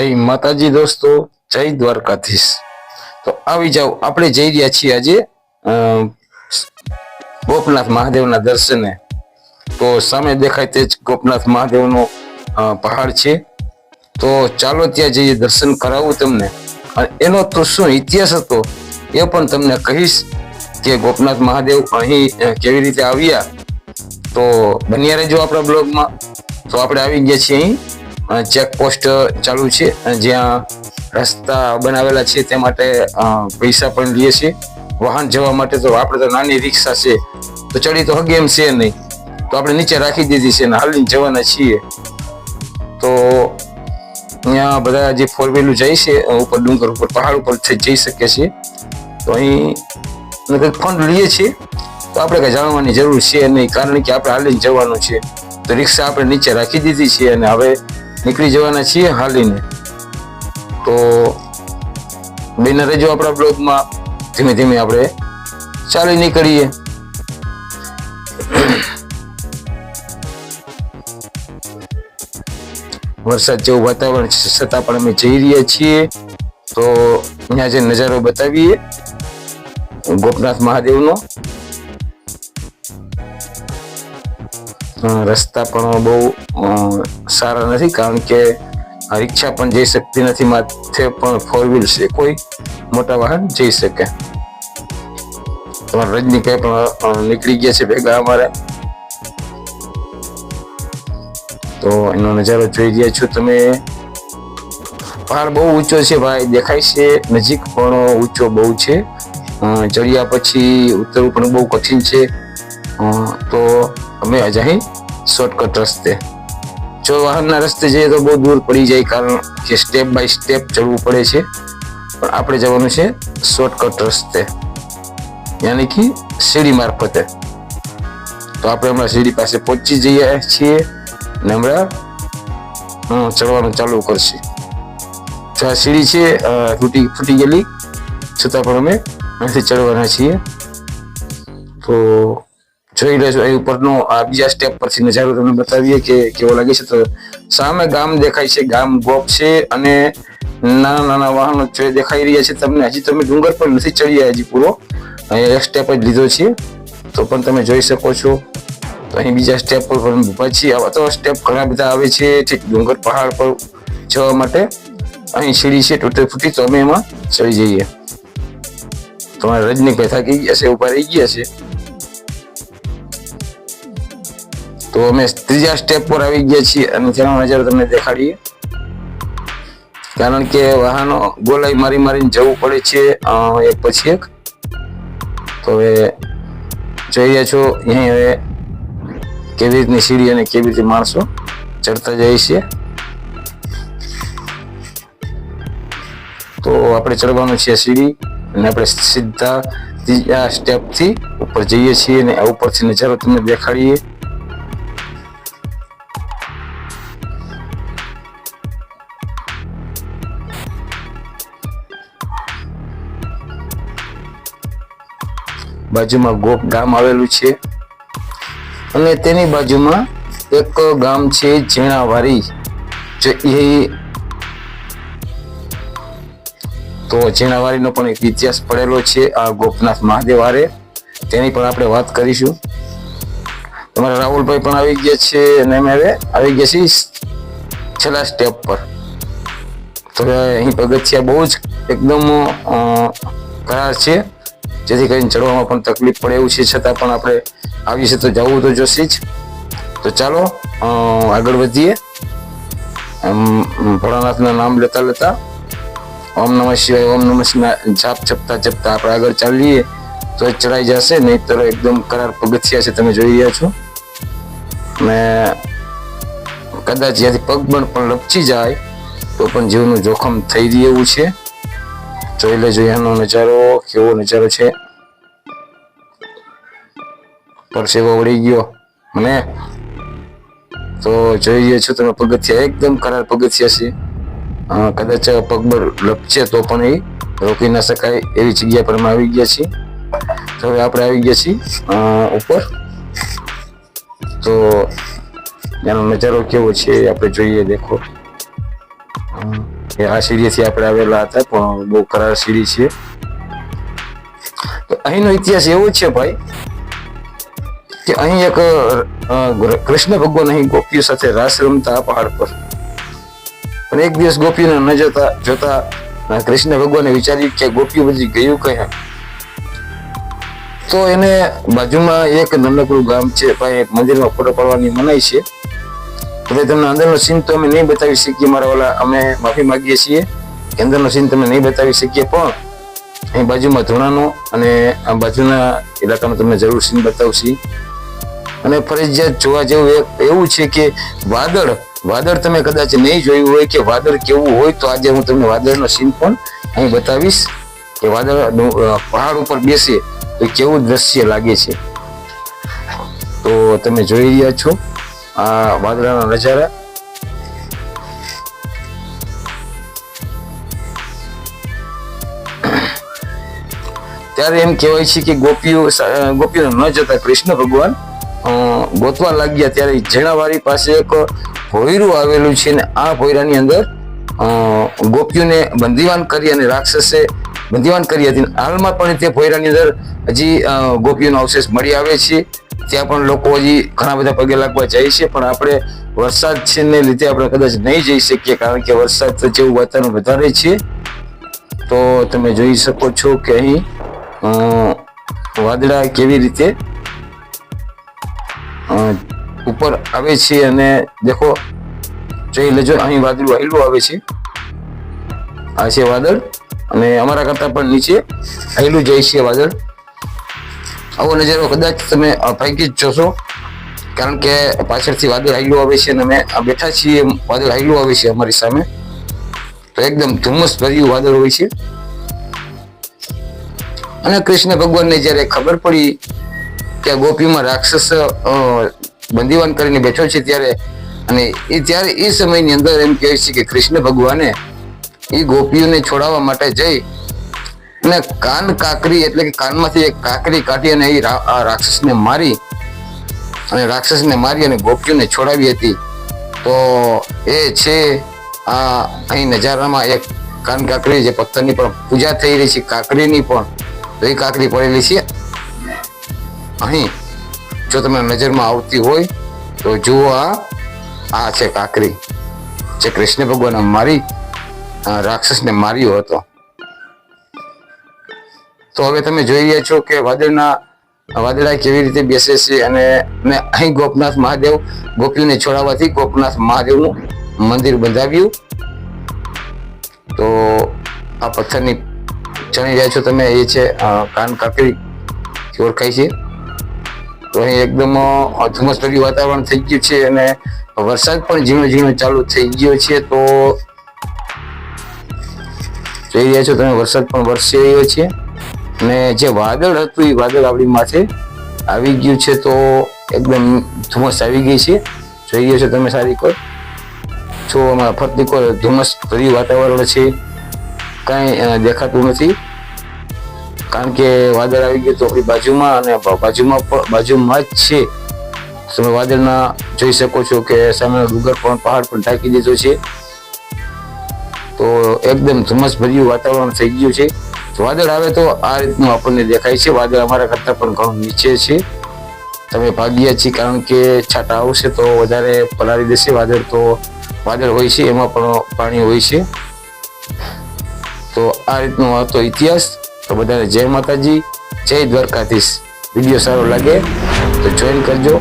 જય માતાજી દોસ્તો, જય દ્વારકાધીશ. તો આવી જાઓ, આપણે જઈ રહ્યા છીએ આજે ગોપનાથ મહાદેવના દર્શને. તો સામે દેખાય તે જ ગોપનાથ મહાદેવનો પહાડ છે. તો ચાલો ત્યાં જઈએ, દર્શન કરાવું તમને. એનો તો શું ઇતિહાસ હતો, એ પણ તમને કહીશ કે ગોપનાથ મહાદેવ અહીં કેવી રીતે આવ્યા. તો બન્યા રહેજો આપણા બ્લોગમાં. તો આપણે આવી ગયા છીએ અહીં. ચેકપોસ્ટ ચાલુ છે જ્યાં રસ્તા બનાવેલા છે તે માટે પૈસા પણ લઈએ છીએ. વાહન જવા માટે તો આપણે તો નાની રિક્ષા છે, તો ચડી તો હગે એમ છે નહીં. તો આપણે નીચે રાખી દીધી છે અને હાલીને જવાના છીએ. તો અહીંયા બધા જે ફોર વ્હીલર જાય છે ઉપર ડુંગર ઉપર, પહાડ ઉપર જઈ શકે છે. તો અહીં કંઈક ફંડ લઈએ છીએ. તો આપણે કંઈ જાણવાની જરૂર છે નહીં, કારણ કે આપણે હાલીને જવાનું છે. તો રિક્ષા આપણે નીચે રાખી દીધી છે અને હવે નીકળી જવાના છીએ હાલીને. તો બેને રહેજો આપણા બ્લોગમાં ધીમે ધીમે આપણે ચાલી નીકળીએ. વરસાદ જેવું વાતાવરણ છે, છતાં પણ અમે જઈ રહ્યા છીએ. તો અહીંયા જે નજારો બતાવીએ, ગોપનાથ મહાદેવનો. રસ્તા પણ બહુ સારા નથી કારણ કે રિક્ષા પણ જઈ શકતી નથી, માથે પણ ફોર વ્હીલ છે. કોઈ મોટા વાહન જઈ શકે. તમારા કઈ પણ નીકળી ગયા છે ભેગા અમારે. તો એનો નજારો જોઈ રહ્યા છો તમે. પહાડ બહુ ઊંચો છે ભાઈ, દેખાય છે નજીક પણ ઊંચો બહુ છે. ચડ્યા પછી ઉતરવું પણ બહુ કઠિન છે. તો અમે અજાહી શોર્ટકટ રસ્તે. જો વાહનના રસ્તે જઈએ તો બહુ દૂર પડી જાય, કારણ કે સ્ટેપ બાય સ્ટેપ ચડવું પડે છે. પણ આપણે જવાનું છે શોર્ટકટ રસ્તે. યાની કે સીડી મારફતે. તો આપણે હમણાં સીડી પાસે પહોંચી જઈએ છીએ ને હમણાં ચડવાનું ચાલુ કરશે. જો આ સીડી છે તૂટી, ફૂટી ગયેલી, છતાં પણ અમે અહીંથી ચડવાના છીએ. તો જોઈ લેજો એ ઉપરનો, આ બીજા સ્ટેપ પરથી નજારો તમને બતાવીએ કે કેવો લાગે છે. તો સામે ગામ દેખાય છે, ગામ ગોપ છે અને નાના નાના વાહનો દેખાઈ રહ્યા છે તમને. હજી તમે ડુંગર પર નથી ચડ્યા હજી પૂરો. અહીંયા એક સ્ટેપ જ લીધો છે. તો પણ તમે જોઈ શકો છો. તો અહીં બીજા સ્ટેપ પર પણ છીએ. આવા તો સ્ટેપ ઘણા બધા આવે છે, ઠીક, ડુંગર પહાડ પર જવા માટે. અહીં સીડી છે, તૂટે ફૂટી, તો અમે એમાં ચડી જઈએ. તમારા રજનીભાઈ થાકી ગયા છે ઊભા રહી ગયા છે. તો અમે ત્રીજા સ્ટેપ પર આવી ગયા છીએ અને તેનો નજર તમને દેખાડીએ. કારણ કે વાહનો ગોલાઈ મારી મારીને જવું પડે છે એક પછી એક. તો હવે જોઈ રહ્યા છો, અહીં હવે કેવી રીતની સીડી અને કેવી રીતે માણસો ચડતા જાય છે. તો આપણે ચડવાનું છે સીડી અને આપણે સીધા ત્રીજા સ્ટેપથી ઉપર જઈએ છીએ અને આ ઉપરથી નજારો તમને દેખાડીએ. બાજુમાં ગોપ ગામ આવેલું છે. અને તેની બાજુમાં એક ગામ છે ઝીણાવારી. જે એ તો ઝીણાવારીનો પણ એક ઇતિહાસ પડેલો છે આ ગોપનાથ મહાદેવ આરે તેની પણ આપણે વાત કરીશું. તમારા રાહુલભાઈ પણ આવી ગયા છે અને અમે હવે આવી ગયા છીએ છેલ્લા સ્ટેપ પર. તો અહીં પગથિયા બહુ જ એકદમ કરાર છે. જેથી કરીને ચડવામાં પણ તકલીફ પડે એવું છે. છતાં પણ આપણે આવીએ છે તો જવું તો જોશે જ. તો ચાલો આગળ વધીએ. ભોળાનાથના નામ લેતા લેતા ઓમ નમઃ શિવાય, ઓમ નમઃ શિવાય જાપ જપતા જપતા આપણે આગળ ચાલીએ. તો જ ચડાઈ જશે નહીં તો એકદમ કરાર પગથિયા છે, તમે જોઈ રહ્યા છો. ને કદાચ જ્યાંથી પગ પણ લપચી જાય, તો પણ જીવનું જોખમ થઈ રહ્યું છે. જોઈ લેજો એનો નજારો, કેવો નજારો છે. પરસેવો વળી ગયો મને. તો જોઈ રહ્યા છો તમે, પગથિયા એકદમ કરાર પગથિયા છે. કદાચ પગબર લપચે તો પણ એ રોકી ના શકાય એવી જગ્યા પર આવી ગયા છીએ. તો હવે આપણે આવી ગયા છીએ ઉપર. તો એનો નજારો કેવો છે આપણે જોઈએ, દેખો. કે આ સીડીથી આપણે આવેલા હતા, પણ બહુ કરાર સીડી છે. અહીંનો ઇતિહાસ એવો છે ભાઈ, કે અહીં એક કૃષ્ણ ભગવાન અહીં ગોપીઓ સાથે રાસ રમતા પહાડ પર. પણ એક દિવસ ગોપીઓને ન જોતા જોતા કૃષ્ણ ભગવાને વિચાર્યું કે ગોપીઓ બધી ગયું કયા? તો એને બાજુમાં એક નાનકડું ગામ છે, ભાઈ, એક મંદિરમાં ફોટો પાડવાની મનાઈ છે. હવે તમને અંદરનો સીન તો અમે નહીં બતાવી શકીએ મારા ઓલા, અમે માફી માંગીએ છીએ. કે અંદરનો સીન તમે નહીં બતાવી શકીએ, પણ અહીં બાજુમાં ધૂણાનો અને આ બાજુના ઇલાકાનો તમને જરૂર સીન બતાવશી. અને ફરજિયાત જોવા જેવું એવું છે કે વાદળ વાદળ તમે કદાચ નહીં જોયું હોય કે વાદળ કેવું હોય, તો આજે હું તમને વાદળનો સીન પણ અહીં બતાવીશ કે વાદળ પહાડ ઉપર બેસે તો કેવું દ્રશ્ય લાગે છે. તો તમે જોઈ રહ્યા છો. આ વાદળાના નજારા. ત્યારે એમ કહેવાય છે કે ગોપીઓ ગોપીઓ ન જતા કૃષ્ણ ભગવાન ગોતવા લાગ્યા ત્યારે ઝીણાવાડી પાસે એક ભોયરું આવેલું છે ને આ ભોયરાની અંદર ગોપીઓને બંદીવાન કરી અને રાક્ષસે બંદીવાન કરી હતી. હાલમાં પણ તે ભોયરાની અંદર હજી ગોપીઓનો અવશેષ મળી આવે છે. ત્યાં પણ લોકો હજી ઘણા બધા પગે લાગવા જાય છે, પણ આપણે વરસાદ છે ને લીધે આપણે કદાચ નહીં જઈ શકીએ, કારણ કે વરસાદ જેવું વાતાવરણ વધારે છે. તો તમે જોઈ શકો છો કે અહીં વાદળા કેવી રીતે ઉપર આવે છે અને દેખો, જોઈ લેજો, અહીં વાદળું આયલું આવે છે. આ છે વાદળ અને અમારા કરતાં પણ નીચે આયલું જાય છે વાદળ. આવો નજારો કદાચ તમે ભાગ્યે જ જોશો કારણ કે પાછળથી વાદળ હાઈલું આવે છે અને અમે બેઠા છીએ વાદળ હાઈલું આવે છે અમારી સામે. તો એકદમ ધુમ્મસ ભર્યું વાદળ હોય છે. અને કૃષ્ણ ભગવાનને જ્યારે ખબર પડી કે ગોપીમાં રાક્ષસ બંદીવાન કરીને બેઠો છે ત્યારે, અને એ ત્યારે એ સમયની અંદર એમ કહે છે કે કૃષ્ણ ભગવાને એ ગોપીઓને છોડાવવા માટે જઈ અને કાન કાકરી એટલે કે કાનમાંથી એક કાકરી કાઢી અને એ રાક્ષસને મારી અને રાક્ષસને મારી અને ગોપીઓને છોડાવી હતી. તો એ છે આ અહીં નજારામાં એક કાન કાકરી જે પથ્થરની પણ પૂજા થઈ રહી છે, કાકરીની પણ. તો એ કાકરી પડેલી છે. અહીં જો તમને નજરમાં આવતી હોય તો જુઓ આ આ છે કાકરી. જે કૃષ્ણ ભગવાન મારી રાક્ષસને માર્યો હતો. તો હવે તમે જોઈ રહ્યા છો કે વાદળના, વાદળા કેવી રીતે બેસે છે અને અહીં ગોપનાથ મહાદેવ, ગોપીને છોડાવવાથી ગોપનાથ મહાદેવનું મંદિર બંધાવ્યું. તો આ પથ્થરની જાણી રહ્યા છો તમે, એ છે કાન કાકરી ઓળખાય છે. તો અહીં એકદમ ધુમ્મસભર્યું વાતાવરણ થઈ ગયું છે અને વરસાદ પણ ઝીણો ઝીણો ચાલુ થઈ ગયો છે. તો જોઈ રહ્યા છો તમે, વરસાદ પણ વરસી રહ્યો છે. અને જે વાદળ હતું, એ વાદળ આપણી માથે આવી ગયું છે તો એકદમ ધુમ્મસ આવી ગઈ છે. જોઈ ગયો છો તમે સારી કોઈ છો અમારા ફરતી કોઈ ધુમ્મસ ભર્યું વાતાવરણ છે. કાંઈ દેખાતું નથી. કારણ કે વાદળ આવી ગયું તો આપણી બાજુમાં અને બાજુમાં પણ, બાજુમાં જ છે. તમે વાદળના જોઈ શકો છો કે સામેનો ડુંગર પણ, પહાડ પણ ઢાંકી દીધો છે. તો એકદમ ધુમ્મસ ભર્યું વાતાવરણ થઈ ગયું છે. વાદળ આવે તો આ રીતનું આપણને દેખાય છે. વાદળ અમારા કરતા પણ ઘણું નીચે છે. તમે ભાગ્યા છીએ, કારણ કે છાંટા આવશે તો વધારે પલાળી દેશે વાદળ. તો વાદળ હોય છે, એમાં પણ પાણી હોય છે. તો આ રીતનો હતો ઇતિહાસ. તો બધાને જય માતાજી, જય દ્વારકાધીશ. વીડિયો સારો લાગે તો જોઈન કરજો.